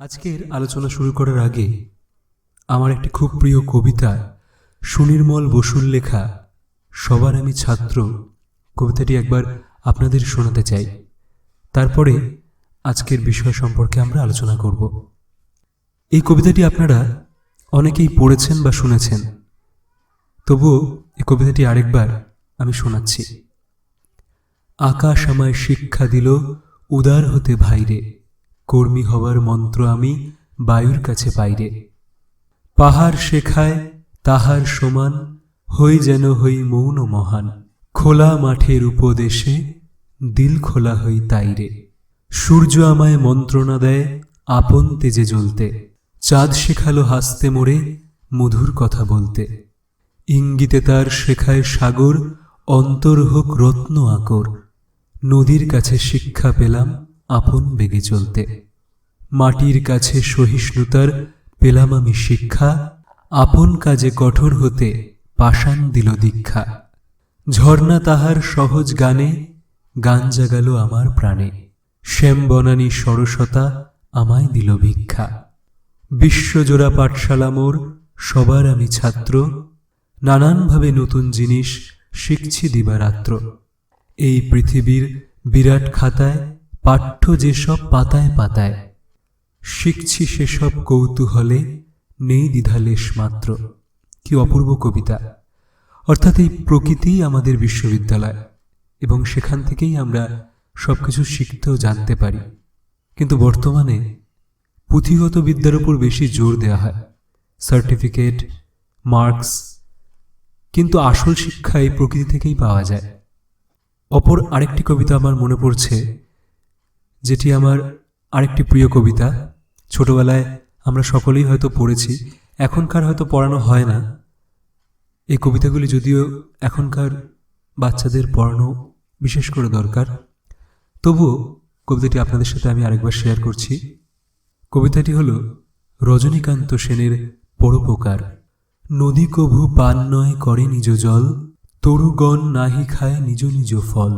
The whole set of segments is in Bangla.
আজকের আলোচনা শুরু করার আগে আমার একটি খুব প্রিয় কবিতা সুনির্মল বসুর লেখা, সবার আমি ছাত্র কবিতাটি একবার আপনাদের শোনাতে চাই। তারপরে আজকের বিষয় সম্পর্কে আমরা আলোচনা করব। এই কবিতাটি আপনারা অনেকেই পড়েছেন বা শুনেছেন। তবুও এই কবিতাটি আরেকবার আমি শোনাচ্ছি। আকাশ আমায় শিক্ষা দিল, উদার হতে ভাইরে কর্মী হবার মন্ত্র আমি বায়ুর কাছে পাইরে পাহাড় শেখায় তাহার সমান, হই যেন হই মৌন মহান। খোলা মাঠের উপদেশে দিল খোলা হই তাইরে। সূর্য আমায় মন্ত্রণা দেয় আপন তেজে জ্বলতে। চাঁদ শেখালো হাসতে মোড়ে মধুর কথা বলতে। ইঙ্গিতে তার শেখায় সাগর অন্তর হোক রত্ন আকর। নদীর কাছে শিক্ষা পেলাম আপন বেগে চলতে। মাটির কাছে সহিষ্ণুতার পেলাম আমি শিক্ষা, আপন কাজে কঠোর হতে পাষাণ দিল দীক্ষা। ঝর্ণা তাহার সহজ গানে, গান জাগাল আমার প্রাণে। শ্যাম বনানী সরসতা আমায় দিল ভিক্ষা। বিশ্বজোড়া পাঠশালা মোর, সবার আমি ছাত্র। নানানভাবে নতুন জিনিস শিখছি দিবারাত্র। এই পৃথিবীর বিরাট খাতায় পাঠ্য যেসব পাতায় পাতায়, শিখছি সেসব কৌতূহলে নেই দ্বিধালেশ মাত্র। কি অপূর্ব কবিতা। অর্থাৎ এই প্রকৃতিই আমাদের বিশ্ববিদ্যালয়, এবং সেখান থেকেই আমরা সব সবকিছু শিখতেও জানতে পারি। কিন্তু বর্তমানে পুঁথিগত বিদ্যার উপর বেশি জোর দেওয়া হয়। সার্টিফিকেট, মার্কস, কিন্তু আসল শিক্ষা এই প্রকৃতি থেকেই পাওয়া যায়। অপর আরেকটি কবিতা আমার মনে পড়ছে যেটি আমার আরেকটি প্রিয় কবিতা। ছোটবেলায় আমরা সকলেই হয়তো পড়েছি, এখনকার হয়তো পড়ানো হয় না। এই কবিতাগুলি যদিও এখনকার বাচ্চাদের পড়ানো বিশেষ করে দরকার, তবুও কবিতাটি আপনাদের সাথে আমি আরেকবার শেয়ার করছি। কবিতাটি হল রজনীকান্ত সেনের পরোপকার। নদী কভু পান নয় করে নিজ জল তরুগণ নাহি খায় নিজ নিজ ফল।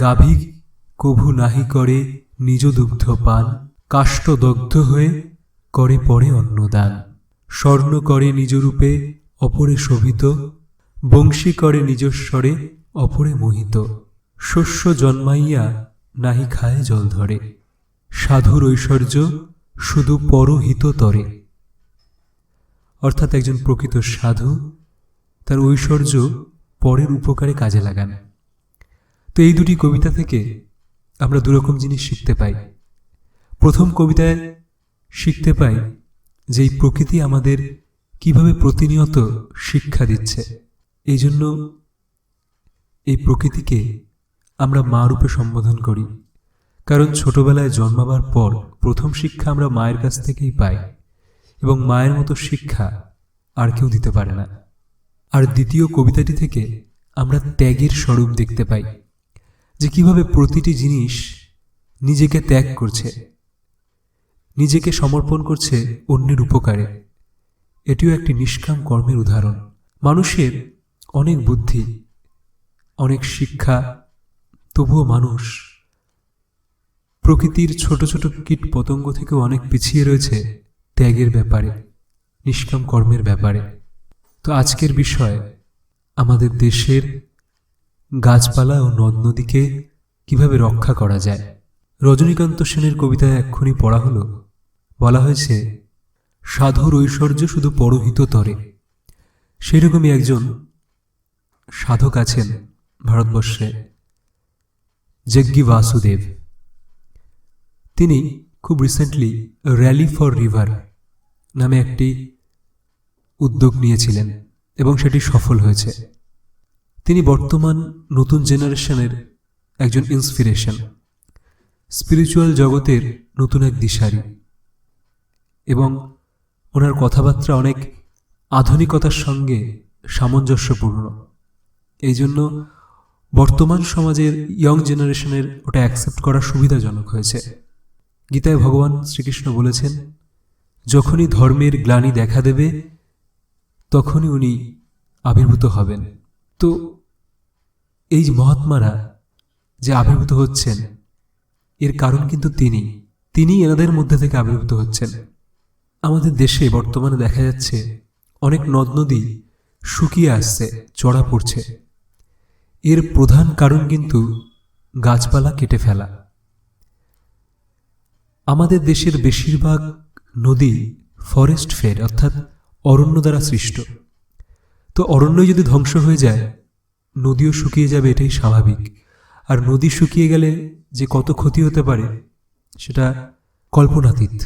গাভী কভু নাহি করে নিজ দুগ্ধ পান কাষ্ঠদগ্ধ হয়ে করে পরে অন্নদান। স্বর্ণ করে নিজ রূপে অপরে শোভিত, বংশী করে নিজস্বরে অপরে মোহিত। শস্য জন্মাইয়া নাহি খায় জল ধরে। সাধুর ঐশ্বর্য শুধু পরহিত তরে। অর্থাৎ একজন প্রকৃত সাধু তার ঐশ্বর্য পরের উপকারে কাজে লাগান। তো এই দুটি কবিতা থেকে আমরা দুরকম জিনিস শিখতে পাই। প্রথম কবিতায় শিখতে পাই যে এই প্রকৃতি আমাদের কীভাবে প্রতিনিয়ত শিক্ষা দিচ্ছে। এই জন্য এই প্রকৃতিকে আমরা মা রূপে সম্বোধন করি। কারণ ছোটবেলায় জন্মাবার পর প্রথম শিক্ষা আমরা মায়ের কাছ থেকেই পাই এবং মায়ের মতো শিক্ষা আর কেউ দিতে পারে না। আর দ্বিতীয় কবিতাটি থেকে আমরা ত্যাগের স্বরূপ দেখতে পাই। যে কীভাবে প্রতিটি জিনিস নিজেকে ত্যাগ করছে, নিজেকে সমর্পণ করছে অন্যের উপকারে। এটিও একটি নিষ্কাম কর্মের উদাহরণ। মানুষের অনেক বুদ্ধি, অনেক শিক্ষা, তবুও মানুষ প্রকৃতির ছোট ছোট কীট পতঙ্গ থেকেও অনেক পিছিয়ে রয়েছে ত্যাগের ব্যাপারে, নিষ্কাম কর্মের ব্যাপারে। তো আজকের বিষয় আমাদের দেশের গাছপালা ও নদ নদীকে কীভাবে রক্ষা করা যায়? রজনীকান্ত সেনের কবিতায় এক্ষুনি পড়া হলো, বলা হয়েছে, সাধুর ঐশ্বর্য শুধু পরহিত তরে। সেরকমই একজন সাধক আছেন ভারতবর্ষে, যজ্ঞি বাসুদেব। তিনি খুব রিসেন্টলি র্যালি ফর রিভার নামে একটি উদ্যোগ নিয়েছিলেন এবং সেটি সফল হয়েছে। তিনি বর্তমান নতুন জেনারেশনের একজন ইন্সপিরেশন স্পিরিচুয়াল জগতের নতুন এক দিশারি এবং ওনার কথাবার্তা অনেক আধুনিকতার সঙ্গে সামঞ্জস্যপূর্ণ। এই জন্য বর্তমান সমাজের ইয়ং জেনারেশনের ওটা অ্যাকসেপ্ট করা সুবিধাজনক হয়েছে। গীতায় ভগবান শ্রীকৃষ্ণ বলেছেন, যখনই ধর্মের গ্লানি দেখা দেবে, তখনই উনি আবির্ভূত হবেন। তো এই মহাত্মারা যে আবির্ভূত হচ্ছেন, এর কারণ কিন্তু তিনি। তিনি এনাদের মধ্যে থেকে আবির্ভূত হচ্ছেন। আমাদের দেশে বর্তমানে দেখা যাচ্ছে অনেক নদ নদী শুকিয়ে আসছে, চড়া পড়ছে। এর প্রধান কারণ কিন্তু গাছপালা কেটে ফেলা। আমাদের দেশের বেশিরভাগ নদী ফরেস্ট ফেড অর্থাৎ অরণ্য দ্বারা সৃষ্ট। তো অরণ্য যদি ধ্বংস হয়ে যায় নদীও শুকিয়ে যাবে এটাই স্বাভাবিক। আর নদী শুকিয়ে গেলে যে কত ক্ষতি হতে পারে, সেটা কল্পনাতীত।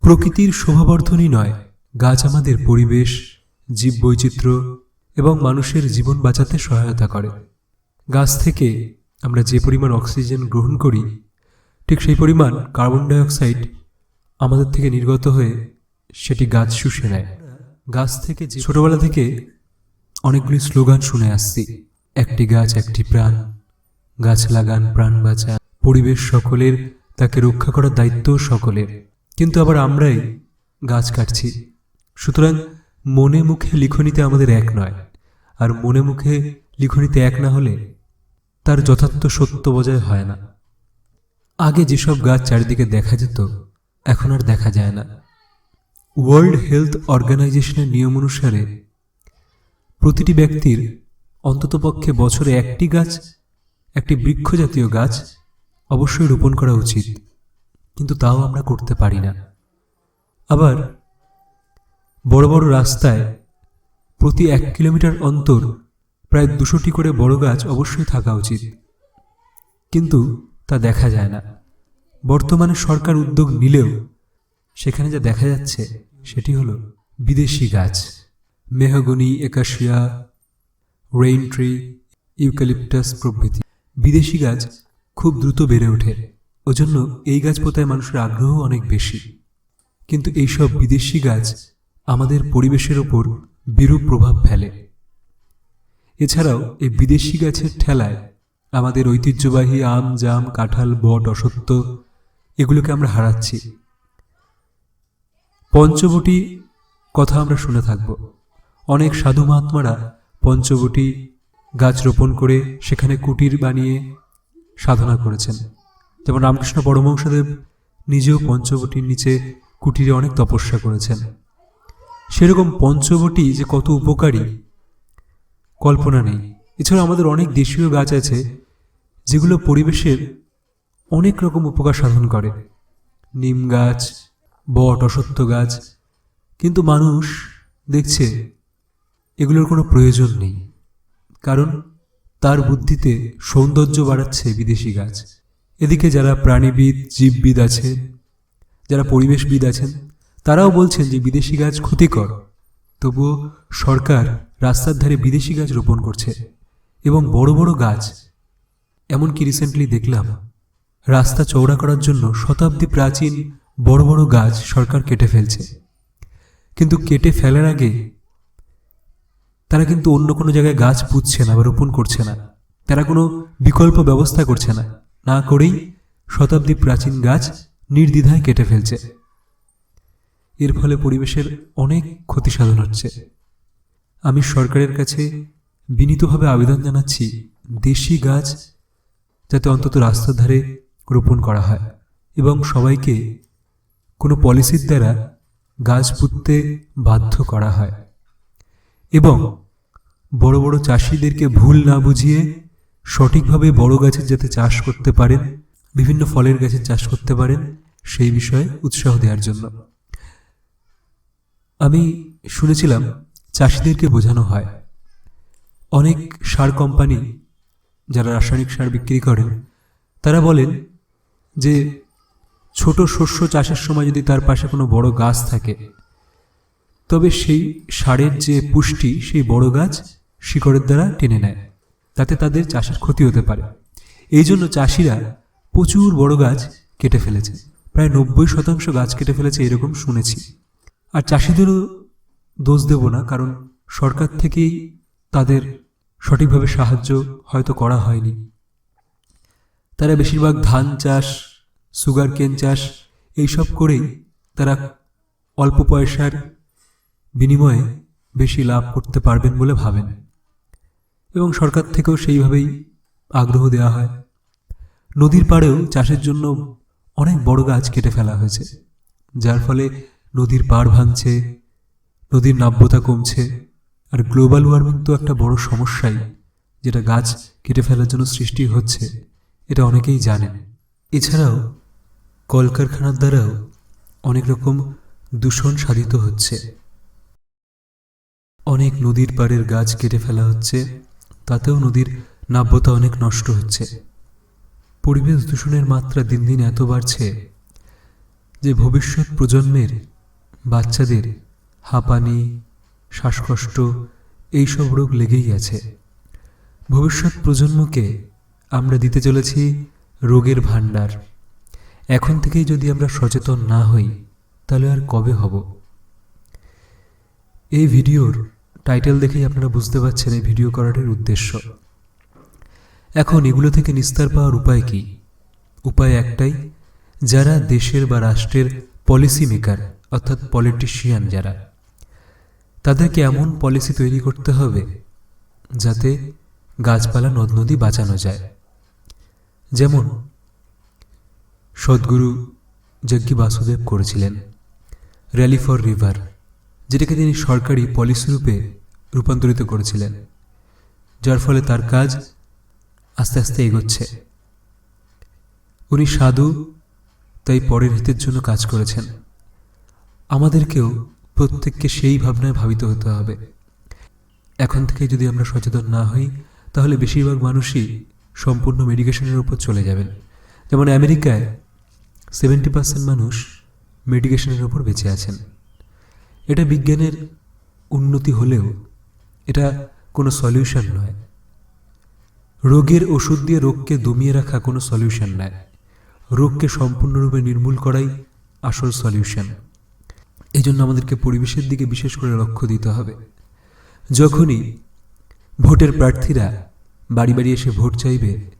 প্রকৃতির শোভাবর্ধনই নয়, গাছ আমাদের পরিবেশ, জীববৈচিত্র্য এবং মানুষের জীবন বাঁচাতে সহায়তা করে। গাছ থেকে আমরা যে পরিমাণ অক্সিজেন গ্রহণ করি, ঠিক সেই পরিমাণ কার্বন ডাইঅক্সাইড আমাদের থেকে নির্গত হয়ে সেটি গাছ শুষে নেয়। গাছ থেকে ছোটবেলা থেকে অনেকগুলি স্লোগান শুনে আসছি। একটি গাছ, একটি প্রাণ। গাছ লাগান, প্রাণ বাঁচান। পরিবেশ সকলের, তাকে রক্ষা করার দায়িত্ব সকলের। কিন্তু আবার আমরাই গাছ কাটছি। সুতরাং মনে মুখে লিখনিতে আমাদের এক নয়। আর মনে মুখে লিখনিতে এক না হলে তার যথার্থ সত্য বজায় হয় না। আগে যেসব গাছ চারিদিকে দেখা যেত, এখন আর দেখা যায় না। ওয়ার্ল্ড হেলথ অর্গানাইজেশনের নিয়ম অনুসারে প্রতিটি ব্যক্তির অন্ততপক্ষে বছরে একটি গাছ, একটি বৃক্ষ জাতীয় গাছ অবশ্যই রোপণ করা উচিত, কিন্তু তাও আমরা করতে পারি না। আবার বড় বড় রাস্তায় প্রতি এক কিলোমিটার অন্তর প্রায় দুশোটি করে বড় গাছ অবশ্যই থাকা উচিত। কিন্তু তা দেখা যায় না। বর্তমানে সরকার উদ্যোগ নিলেও সেখানে যা দেখা যাচ্ছে সেটি হলো বিদেশি গাছ। Mahogany, acacia, rain tree, eucalyptus প্রভৃতি। বিদেশি গাছ খুব দ্রুত বেড়ে ওঠে। ওজন্য এই গাছ পোতায় মানুষের আগ্রহ অনেক বেশি। কিন্তু এইসব বিদেশি গাছ আমাদের পরিবেশের ওপর বিরূপ প্রভাব ফেলে। এছাড়াও এই বিদেশি গাছের ঠেলায় আমাদের ঐতিহ্যবাহী আম, জাম, কাঁঠাল, বট, অসত্য, এগুলোকে আমরা হারাচ্ছি। পঞ্চবটি কথা আমরা শুনে থাকব। অনেক সাধু মহাত্মারা পঞ্চবটি গাছ রোপণ করে সেখানে কুটির বানিয়ে সাধনা করেছেন। যেমন রামকৃষ্ণ পরমহংসদেব নিজেও পঞ্চবটির নিচে কুটিরে অনেক তপস্যা করেছেন। সেরকম পঞ্চবটি যে কত উপকারী, কল্পনা নেই। এছাড়া আমাদের অনেক দেশীয় গাছ আছে, যেগুলো পরিবেশের অনেক রকম উপকার সাধন করে। নিম গাছ, বট অসত্য গাছ। কিন্তু মানুষ দেখছে এগুলোর কোনো প্রয়োজন নেই, কারণ তার বুদ্ধিতে সৌন্দর্য বাড়াচ্ছে বিদেশি গাছ। এদিকে যারা প্রাণীবিদ, জীববিদ আছেন, যারা পরিবেশবিদ আছেন, তারাও বলছেন যে বিদেশি গাছ ক্ষতিকর। তবুও সরকার রাস্তার ধারে বিদেশি গাছ রোপণ করছে এবং বড় বড় গাছ। এমনকি রিসেন্টলি দেখলাম, রাস্তা চওড়া করার জন্য শতাব্দী প্রাচীন বড় বড় গাছ সরকার কেটে ফেলছে। কিন্তু কেটে ফেলার আগে তারা কিন্তু অন্য কোনো জায়গায় গাছ পুঁতছে না বা রোপণ করছে না। তারা কোনো বিকল্প ব্যবস্থা করছে না। না করেই শতাব্দী প্রাচীন গাছ নির্দ্বিধায় কেটে ফেলছে। এর ফলে পরিবেশের অনেক ক্ষতি সাধন হচ্ছে। আমি সরকারের কাছে বিনীতভাবে আবেদন জানাচ্ছি, দেশি গাছ যাতে অন্তত রাস্তার ধারে রোপণ করা হয় এবং সবাইকে কোনো পলিসির দ্বারা গাছ পুঁততে বাধ্য করা হয়। এবং বড় বড় চাষিদেরকে ভুল না বুঝিয়ে সঠিকভাবে বড় গাছের যাতে চাষ করতে পারেন, বিভিন্ন ফলের গাছের চাষ করতে পারেন, সেই বিষয়ে উৎসাহ দেওয়ার জন্য। আমি শুনেছিলাম চাষিদেরকে বোঝানো হয়। অনেক সার কোম্পানি যারা রাসায়নিক সার বিক্রি করেন, তারা বলেন যে ছোট শস্য চাষের সময় যদি তার পাশে কোনো বড় গাছ থাকে তবে সেই সারের যে পুষ্টি, সেই বড় গাছ শিকড়ের দ্বারা টেনে নেয়। তাতে তাদের চাষের ক্ষতি হতে পারে। এই জন্য চাষিরা প্রচুর বড় গাছ কেটে ফেলেছে। প্রায় নব্বই শতাংশ গাছ কেটে ফেলেছে এরকম শুনেছি। আর চাষিদেরও দোষ দেব না, কারণ সরকার থেকেই তাদের সঠিকভাবে সাহায্য হয়তো করা হয়নি। তারা বেশিরভাগ ধান চাষ, সুগার কেন চাষ, এইসব করেই তারা অল্প পয়সার বিনিময়ে বেশি লাভ করতে পারবেন বলে ভাবেন। এবং সরকার থেকেও সেইভাবেই আগ্রহ দেওয়া হয়। নদীর পাড়েও চাষের জন্য অনেক বড় গাছ কেটে ফেলা হয়েছে। যার ফলে নদীর পাড় ভাঙছে, নদীর নাব্যতা কমছে, আর গ্লোবাল ওয়ার্মিং তো একটা বড় সমস্যাই, যেটা গাছ কেটে ফেলার জন্য সৃষ্টি হচ্ছে, এটা অনেকেই জানেন। এছাড়াও কলকারখানার দ্বারাও অনেক রকম দূষণ সাধিত হচ্ছে। অনেক নদীর পাড়ের গাছ কেটে ফেলা হচ্ছে, তাতেও নদীর নাব্যতা অনেক নষ্ট হচ্ছে। পরিবেশ দূষণের মাত্রা দিন দিন এত বাড়ছে যে ভবিষ্যৎ প্রজন্মের, বাচ্চাদের, হাঁপানি, শ্বাসকষ্ট, এইসব রোগ লেগেই আছে। ভবিষ্যৎ প্রজন্মকে আমরা দিতে চলেছি রোগের ভাণ্ডার। এখন থেকেই যদি আমরা সচেতন না হই, তাহলে আর কবে হব? এই ভিডিওর টাইটেল দেখেই আপনারা বুঝতে পারছেন এই ভিডিও করার উদ্দেশ্য। এখন এগুলো থেকে নিস্তার পাওয়ার উপায় কি? উপায় একটাই, যারা দেশের বা রাষ্ট্রের পলিসি মেকার অর্থাৎ পলিটিশিয়ান যারা, তাদেরকে এমন পলিসি তৈরি করতে হবে যাতে গাছপালা নদ নদী বাঁচানো যায়। যেমন, সদ্গুরু যজ্ঞী বাসুদেব করেছিলেন র্যালি ফর রিভার যেটাকে তিনি সরকারি পলিসি রূপে রূপান্তরিত করেছিলেন, যার ফলে তার কাজ আস্তে আস্তে এগোচ্ছে। উনি সাধু, তাই পরের হিতের জন্য কাজ করেছেন। আমাদেরকেও প্রত্যেককে সেই ভাবনায় ভাবিত হতে হবে। এখন থেকে যদি আমরা সচেতন না হই, তাহলে বেশিরভাগ মানুষই সম্পূর্ণ মেডিকেশনের উপর চলে যাবেন। যেমন আমেরিকায় সেভেন্টি পার্সেন্ট মানুষ মেডিকেশনের উপর বেঁচে আছেন। এটা বিজ্ঞানের উন্নতি হলেও এটা কোনো সলিউশন নয়। রোগের ওষুধ দিয়ে রোগকে দমিয়ে রাখা কোনো সলিউশন নয়। রোগকে সম্পূর্ণরূপে নির্মূল করাই আসল সলিউশন। এই জন্য আমাদেরকে পরিবেশের দিকে বিশেষ করে লক্ষ্য দিতে হবে। যখনই ভোটের প্রার্থীরা বাড়ি বাড়ি এসে ভোট চাইবে,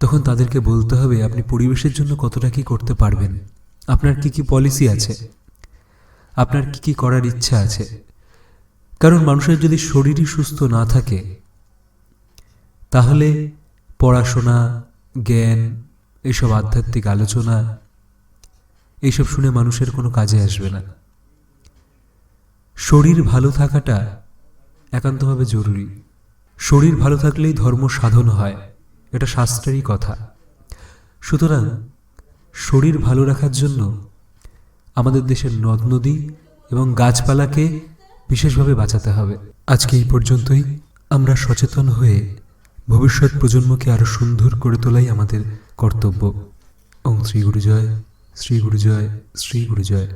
তখন তাদেরকে বলতে হবে, আপনি পরিবেশের জন্য কতটা কি করতে পারবেন? আপনার কি কি পলিসি আছে? আপনার কি কি করার ইচ্ছা আছে? কারণ মানুষের যদি শরীরই সুস্থ না থাকে, তাহলে পড়াশোনা, জ্ঞান এইসব আধ্যাত্মিক আলোচনা এইসব শুনে মানুষের কোনো কাজে আসবে না। শরীর ভালো থাকাটা একান্তভাবে জরুরি। শরীর ভালো থাকলেই ধর্ম সাধন হয়, এটা শাস্ত্রেরই কথা। সুতরাং শরীর ভালো রাখার জন্য আমাদের দেশের নদ নদী এবং গাছপালাকে বিশেষভাবে বাঁচাতে হবে। আজকে এই পর্যন্তই। আমরা সচেতন হয়ে ভবিষ্যৎ প্রজন্মকে আরও সুন্দর করে তোলাই আমাদের কর্তব্য। ওং শ্রী গুরুজয় শ্রী গুরুজয় শ্রী গুরুজয়।